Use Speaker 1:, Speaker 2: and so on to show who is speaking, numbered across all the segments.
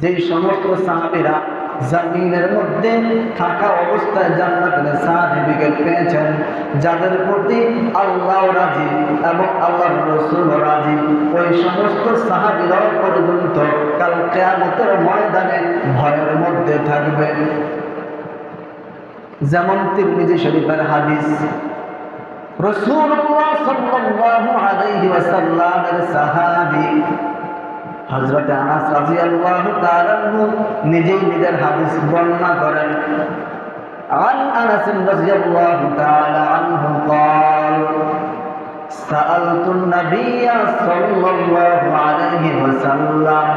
Speaker 1: যে সমস্ত সাহাবীরা জামিনের মধ্যে থাকা অবস্থায় জান্নাতের সার্টিফিকেট পেয়েছেন, যাদের প্রতি আল্লাহ রাজি এবং আল্লাহ রসুল রাজি, ওই সমস্ত সাহাবীরাও পর্যন্ত কাল কেয়ামতের ময়দানে ভয়ের মধ্যে থাকবে। যেমন তিরমিজি শরীফের হাদিস রসুল্লাহ সাল্লাল্লাহু আলাইহি ওয়াসাল্লামের সাহাবী হযরত আনাস রাদিয়াল্লাহু তাআলা আনহু নিজেই নিজের হাদিস বর্ণনা করেন عن أنس رضي الله تعالى عنه قال سألت النبي صلى الله عليه وسلم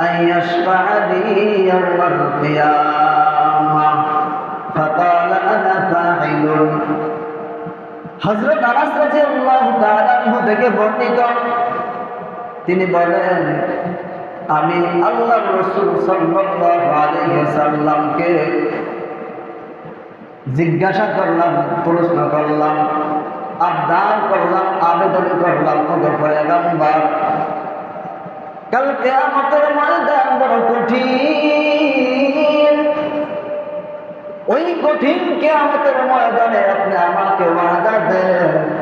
Speaker 1: أن يشفع لي يوم القيامة فقال أنا فاعل হজরত আনাস রাদিয়াল্লাহু তাআলা আনহু থেকে বর্ণিত তিনি বলেন, আমি আল্লাহ রসুল ওয়াসাল্লামকে জিজ্ঞাসা করলাম, প্রশ্ন করলাম, আবদার করলাম, আবেদন করলাম পয়গম্বর, কাল কিয়ামতের ময়দান বড় কঠিন। ওই কঠিন কিয়ামতের ময়দানে আপনি আমাকে ওয়াদা দেন।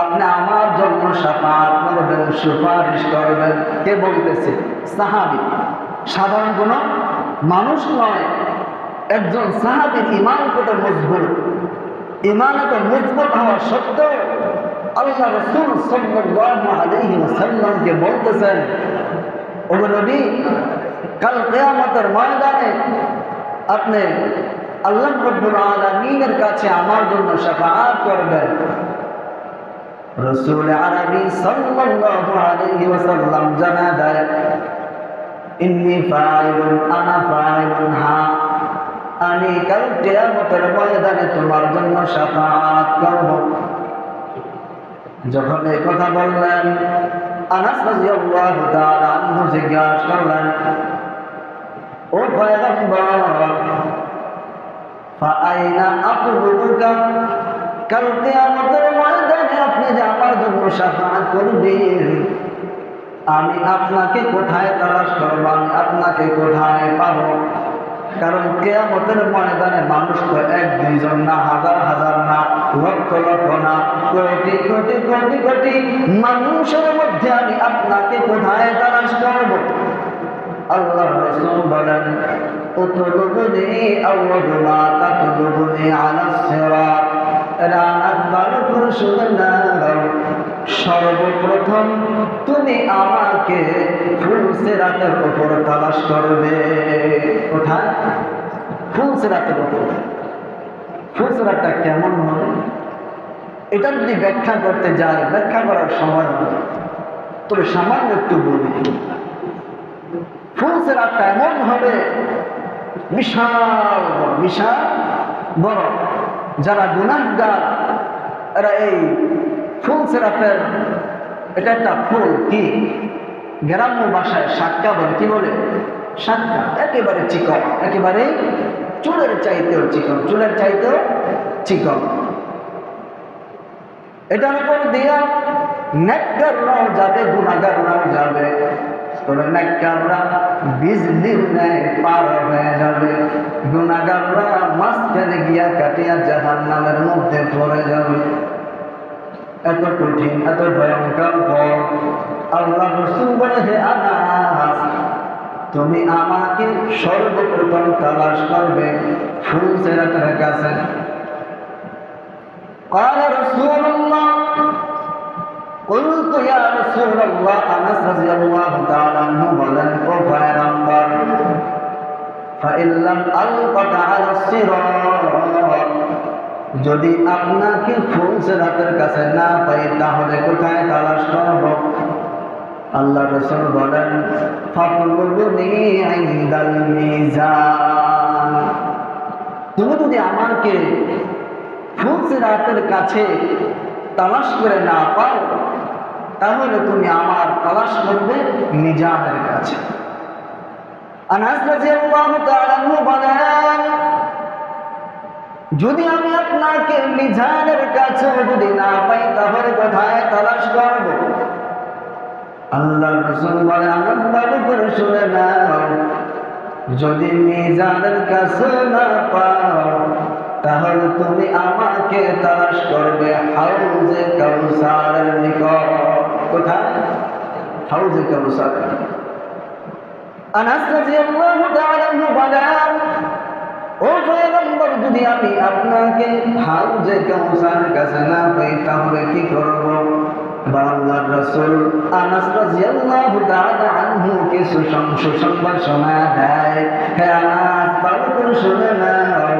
Speaker 1: আপনি আমার জন্য সাফাত করবেন, সুপারিশ করবেন। কে বলতেছে? সাহাবি। সাধারণ কোন মানুষ নয়। একজন সাহাবির ইমান কত মজবুত? ইমান এত মজবুত হওয়া সত্ত্বেও আল্লাহ রসুল ওয়াসাল্লামকে বলতেছেন নবী, কাল কিয়ামতের ময়দানে আপনি আল্লাহ রব্বুল আলামিনের কাছে আমার জন্য শাফাআত করবেন। রসুল আরবি সাল্লাল্লাহু আলাইহি ওয়াসাল্লাম জানা দেয়, ইন্নী ফাইলুন, আনা ফাইলুন হা। আমি কাল কিয়ামতের ময়দানে তোমার জন্য শাফাআত করব। যখন এই কথা বললেন, আনাস রাদিয়াল্লাহু তাআলা আনহু জিজ্ঞাসা করলেন, ও পয়গম্বর ফাআইনা আতলুবুকা? কাল কিয়ামতের ময়দানে যে আমার জন্য শাফাআত করবেন আমি আপনাকে কোথায় তালাশ করব? আমি আপনাকে কোথায় পাবো? কারণ কেয়ামতের ময়দানে মানুষ তো এক, দুইজন না, হাজার হাজার না, লক্ষ লক্ষ না, কোটি কোটি কোটি কোটি মানুষের মধ্যে আমি আপনাকে কোথায় তালাশ করব? আল্লাহ রসুল বলেন, উতলুবনি আউয়ালু মা তাতলুবনি আলা শুনলাম সর্বপ্রথম তুমি আমাকে ফুলসেরাতের উপর তালাশ করবে। কোথায়? ফুলসেরাতের উপর। ফুলসেরাতটা কেমন হবে? এটা যদি ব্যাখ্যা করতে যাই, ব্যাখ্যা করার সময় তবে সামান্য একটু বলি। ফুলসেরাতটা এমন হবে, বিশাল বিশাল বড়। যারা গুনাহগার, এরা এই ফুল সেরাতের এটা একটা ফুল কি? গ্রাম্য ভাষায় সাক্কা বলে, কি বলে? সাক্কা, একেবারে চিকন, একেবারে চুলের চাইতেও চিকন, চুলের চাইতেও চিকন। এটার উপর দিয়া নেককাররাও যাবে গুণাগাররাও যাবে। তবে নেককাররা বিজলির ন্যায় পার হয়ে যাবে গুণাগাররা মাঝখানে গিয়া কাটিয়া জাহান নামের মধ্যে পড়ে যাবে এত কঠিন এত ভয়ঙ্কর পথ আল্লাহ রসুল বলে হে আনাস তুমি আমাকে সর্বপ্রথম তালাশ করবে ফুল সেরাতের কাছে قال رسول الله قلت يا رسول الله انس رضي الله যদি আপনাকে ফুল সেরাতের কাছে না পাই, তাহলে কোথায় তালাশ করব আল্লাহ রসুল বলেন তুমি যদি আমাকে ফুল সেরাতের কাছে তালাশ করে না পাও, তাহলে তুমি আমার তালাশ করবে নিজামের কাছে। আনাস রাদিয়াল্লাহু তাআলা বলেন যদি আমি আপনাকে মিজানের কাছে যদি না পাই, তাহলে কোথায় তালাশ করব? আল্লাহ রসুল বলে আমার বাড়ি করে শুনে না যদি মিজানের কাছে না পাও, তাহলে তুমি আমাকে তালাশ করবে হাউজে কাউসারের নিকট। কোথায়? হাউজে কাউসার আনাস রাদিয়াল্লাহু তাআলা বলেন ও পয়গম্বর, যদি আমি আপনাকে হাউজে কাউসারের কাছে না পাই, তাহলে কি করব? আল্লাহর রাসূল আনাস রাদিয়াল্লাহু তাআলা আনহু কিছু সুসংবাদ শোনা দেয়। হে আনাস ভালো করে শুনে নাও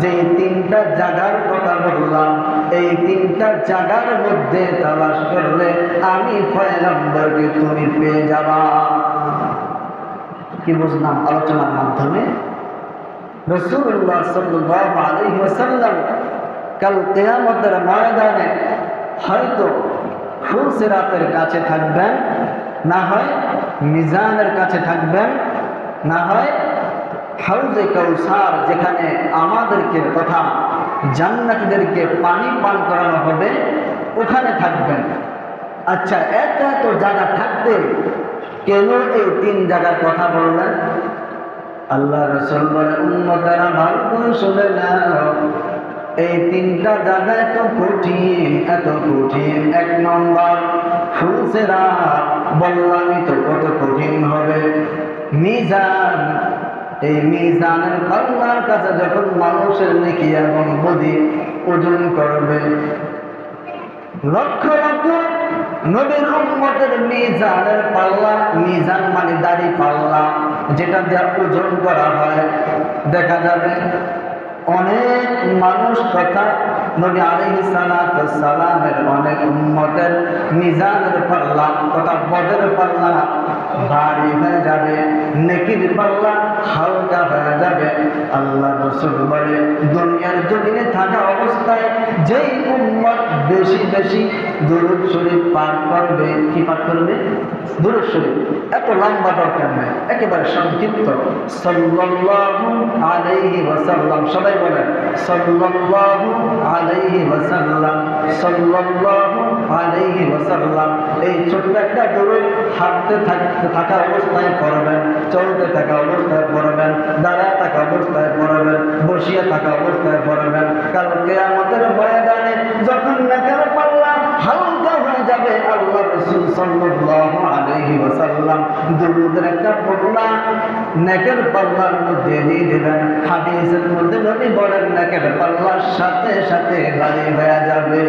Speaker 1: যে তিনটা জায়গার কথা বললাম। এই তিনটা জায়গার মধ্যে তালাশ করলে আমি পয়গম্বরকে তুমি পেয়ে যাবা। কি বুঝলাম? আলোচনার মাধ্যমে রসুল্লাহ সাল্লাহ আলাইহি ওয়াসাল্লাম কাল কেয়ামতের ময়দানে হয়তো ফুলসেরাতের কাছে থাকবেন, না হয় মিজানের কাছে থাকবেন, না হয় হাউজে কৌসার যেখানে আমাদেরকে তথা জান্নাতীদেরকে পানি পান করানো হবে, ওখানে থাকবেন। আচ্ছা এত এত জায়গা থাকতে কেন এই তিন জায়গার কথা বললেন? আল্লাহ রসুল বলে উন্মতারা ভালো করে শুনে নাও। এই তিনটা জায়গা এত কঠিন এত কঠিন। এক নম্বর, ফুলসেরা বললামই তো কত কঠিন হবে। মিজান, এই মিজানের আল্লাহর কাছে যখন মানুষের নেকি এবং বদি ওজন করবে লক্ষ লক্ষ নবীর উম্মতের মিজানের পাল্লা, মিজান মানে দাড়ি পাল্লা। যেটা দিয়ে ওজন করা হয়, দেখা যাবে অনেক মানুষ তথা নবী সালাতু সালামের অনেক উন্মতের নিজানের পাল্লা তথা বদের পাল্লা ভারী হয়ে যাবে, নেকির পাল্লা হালকা হয়ে যাবে। আল্লাহ রসুল বলে, দুনিয়ার জমিনে থাকা অবস্থায় যেই উম্মত বেশি বেশি দুরুদ শরীফ পাঠ করবে, কি পাঠ করবে? দুরুদ শরীফ। এত লম্বা দরকার নেই, একেবারে সংক্ষিপ্ত। সাল্লাল্লাহু আলাইহি ওয়াসাল্লাম, সবাই বলেন, সাল্লাল্লাহু আলাইহি ওয়াসাল্লাম, সাল্লাল্লাহু আলাইহি ওয়াসাল্লাম এই ছোট্ট একটা দরুদ হাঁটতে থাকতে থাকা অবস্থায় পড়বেন, চলতে থাকা অবস্থায় পড়বেন, দাঁড়ায় থাকা অবস্থায় পড়বেন, বসিয়ে থাকা অবস্থায় পড়বেন কালকে আমাদের ময়দানে যখন নেকের পাল্লা হালকা হয়ে যাবে, আল্লাহ রসুল সাল্লাল্লাহু আলাইহি ওয়াসাল্লাম দুরুদের একটা পড়লা নেকের পাল্লার মধ্যে দিয়ে দিবেন। হাদিসের মধ্যে নবী বলেন, নেকের পাল্লার সাথে সাথে গাড়ি হয়ে যাবে।